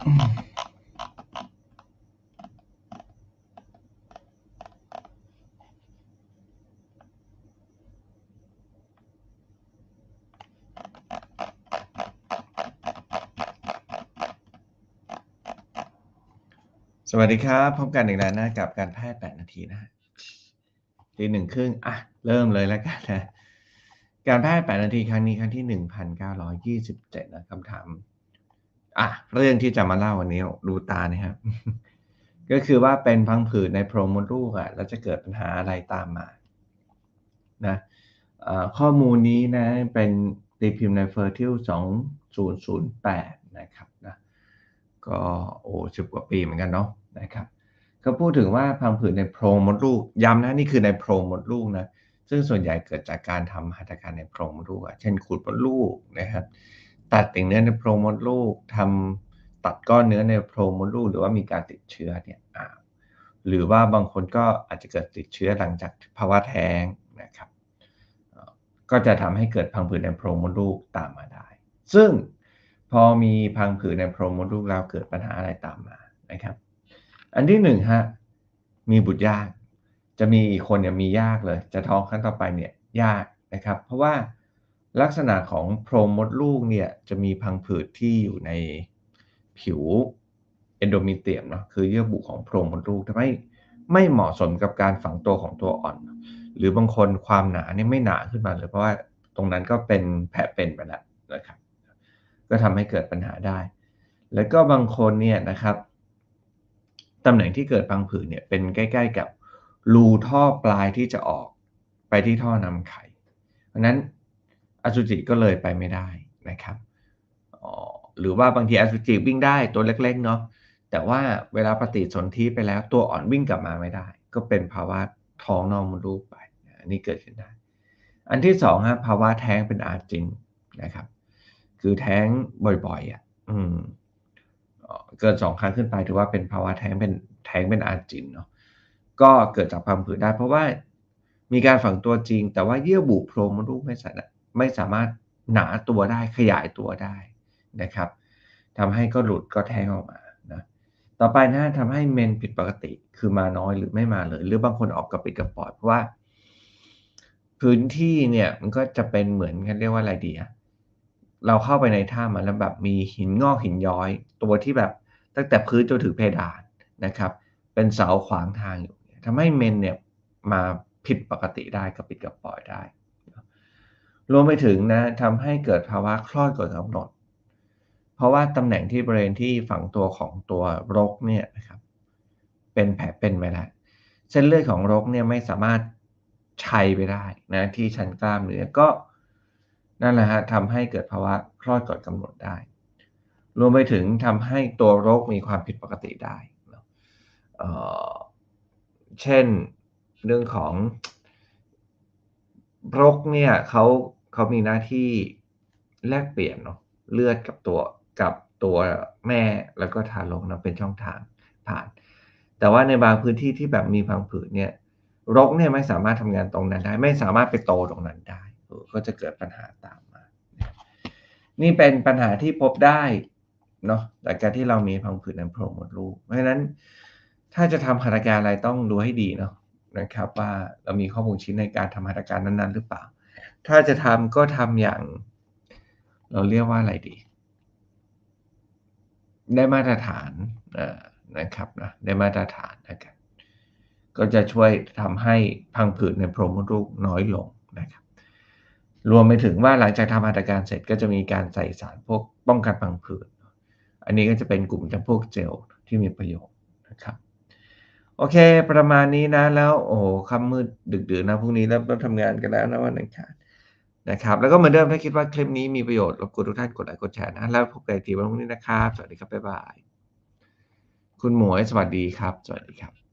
สวัสดีครับพบกันอีกแล้วนะกับการแพทย์8นาทีนะฮะทีหนึ่งครึ่งอะ เริ่มเลยแล้วกันนะ การแพทย์8นาทีครั้งนี้ครั้งที่1927นะคำถาม อะเรื่องที่จะมาเล่าวันนี้ดูตานะครับ ก็คือว่าเป็นพังผืดในโพรงมดลูกอะแล้วจะเกิดปัญหาอะไรตามมานะข้อมูลนี้นะเป็นตีพิมพ์ใน Fertil 2008 นะครับนะก็โอ้สิบกว่าปีเหมือนกันเนาะนะครับเขาพูดถึงว่าพังผืดในโพรงมดลูกย้ำนะนี่คือในโพรงมดลูกนะซึ่งส่วนใหญ่เกิดจากการทำหัตถการในโพรงมดลูกเช่นขูดมดลูกนะครับ ตัดติ่งเนื้อในโพรงมดลูกทำตัดก้อนเนื้อในโพรงมดลูกหรือว่ามีการติดเชื้อเนี่ยหรือว่าบางคนก็อาจจะเกิดติดเชื้อหลังจากภาวะแท้งนะครับ ก็จะทำให้เกิดพังผืดในโพรงมดลูกตามมาได้ ซึ่งพอมีพังผืดในโพรงมดลูกแล้วเกิดปัญหาอะไรตามมานะครับ อันที่หนึ่งฮะมีบุตรยาก จะมีอีกคนเนี่ยมียากเลย จะท้องครั้งต่อไปเนี่ยยากนะครับ เพราะว่า ลักษณะของโพรงมดลูกเนี่ยจะมีพังผืดที่อยู่ในผิวเอนโดมิเตียมเนาะคือเยื่อบุของโพรงมดลูกทำให้ไม่เหมาะสมกับการฝังตัวของตัวอ่อน หรือบางคนความหนาเนี่ยไม่หนาขึ้นมาเลย เพราะว่าตรงนั้นก็เป็นแผลเป็นไปแล้วนะครับ ก็ทำให้เกิดปัญหาได้ แล้วก็บางคนเนี่ยนะครับตำแหน่งที่เกิดพังผืดเนี่ยเป็นใกล้ ๆ กับรูท่อปลายที่จะออกไปที่ท่อนำไข่เพราะนั้น อสุจิก็เลยไปไม่ได้นะครับหรือว่าบางทีอสุจิวิ่งได้ตัวเล็ก ๆ เนาะแต่ว่าเวลาปฏิสนธิไปแล้วตัวอ่อนวิ่งกลับมาไม่ได้ ก็เป็นภาวะท้องนอกมดลูกไปอันนี้เกิดขึ้นได้ อันที่สองฮะภาวะแท้งเป็นอาจินนะครับ คือแท้งบ่อยๆอะอืมเกินสองครั้งขึ้นไปถือว่าเป็นภาวะแท้งเป็นแท้งเป็นอาจินเนาะก็เกิดจากความผืดได้ เพราะว่ามีการฝังตัวจริง แต่ว่าเยื่อบุโพรงมดลูกไม่สามารถ ไม่สามารถหนาตัวได้ขยายตัวได้นะครับทำให้ก็หลุดก็แทงออกมานะต่อไปนะทำให้เมนผิดปกติคือมาน้อยหรือไม่มาเลย หรือบางคนออกกระปิดกระปอดเพราะว่า พื้นที่เนี่ยมันก็จะเป็นเหมือนกันเรียกว่าอะไรดีอะเราเข้าไปในถ้ำแล้วแบบมีหินงอกหินย้อย ตัวที่แบบตั้งแต่พื้นจนถึงเพดานนะครับ เป็นเสาขวางทางอยู่ทำให้เมนเนี่ยมาผิดปกติได้กับปิดกับปล่อยได้ รวมไปถึงนะทำให้เกิดภาวะคลอดก่อนกำหนด เพราะว่าตำแหน่งที่บริเวณที่ฝังตัวของตัวรกเนี่ยนะครับ เป็นแผลเป็นไปแล้วเส้นเลือดของรกเนี่ยไม่สามารถชัยไปได้นะที่ชั้นกล้ามเนื้อก็นั่นแหละฮะทำให้เกิดภาวะคลอดก่อนกำหนดได้ รวมไปถึงทำให้ตัวโรคมีความผิดปกติได้เเช่นเรื่องของโรคเนี่ยเขา เขามีหน้าที่แลกเปลี่ยนเนาะเลือดกับตัวกับตัวแม่แล้วก็ทารกนะเป็นช่องทางผ่าน แต่ว่าในบางพื้นที่ที่แบบมีพังผืดเนี่ยรกเนี่ยไม่สามารถทำงานตรงนั้นได้ ไม่สามารถไปโตตรงนั้นได้ ก็จะเกิดปัญหาตามมา นี่เป็นปัญหาที่พบได้เนาะจากการที่เรามีพังผืดในโพรงมดลูก เพราะฉะนั้นถ้าจะทำหัตถการอะไรต้องดูให้ดีเนาะนะครับ ว่าเรามีข้อมูลชิ้นในการทำหัตถการนั้น ๆ หรือเปล่า ถ้าจะทำก็ทำอย่าง เราเรียกว่าอะไรดี ได้มาตรฐานนะครับนะได้มาตรฐานนะครับก็จะช่วยทำให้พังผืดในโพรงมดลูกน้อยลงนะครับ รวมไปถึงว่าหลังจากทำหัตถการเสร็จก็จะมีการใส่สารพวกป้องกันพังผืดอันนี้ก็จะเป็นกลุ่มจำพวกเจลที่มีประโยชน์นะครับ โอเค ประมาณนี้นะ แล้วโอ้ค่ำมืดดึกดื่นนะพรุ่งนี้เริ่มต้องทำงานกันแล้วนะวันอังคารนะครับ แล้วก็เหมือนเดิมถ้าคิดว่าคลิปนี้มีประโยชน์รบกวนทุกท่านกดไลค์กดแชร์นะแล้วพบกันอีกทีวันพรุ่งนี้นะครับ สวัสดีครับบ๊ายบาย คุณหมวยสวัสดีครับ สวัสดีครับ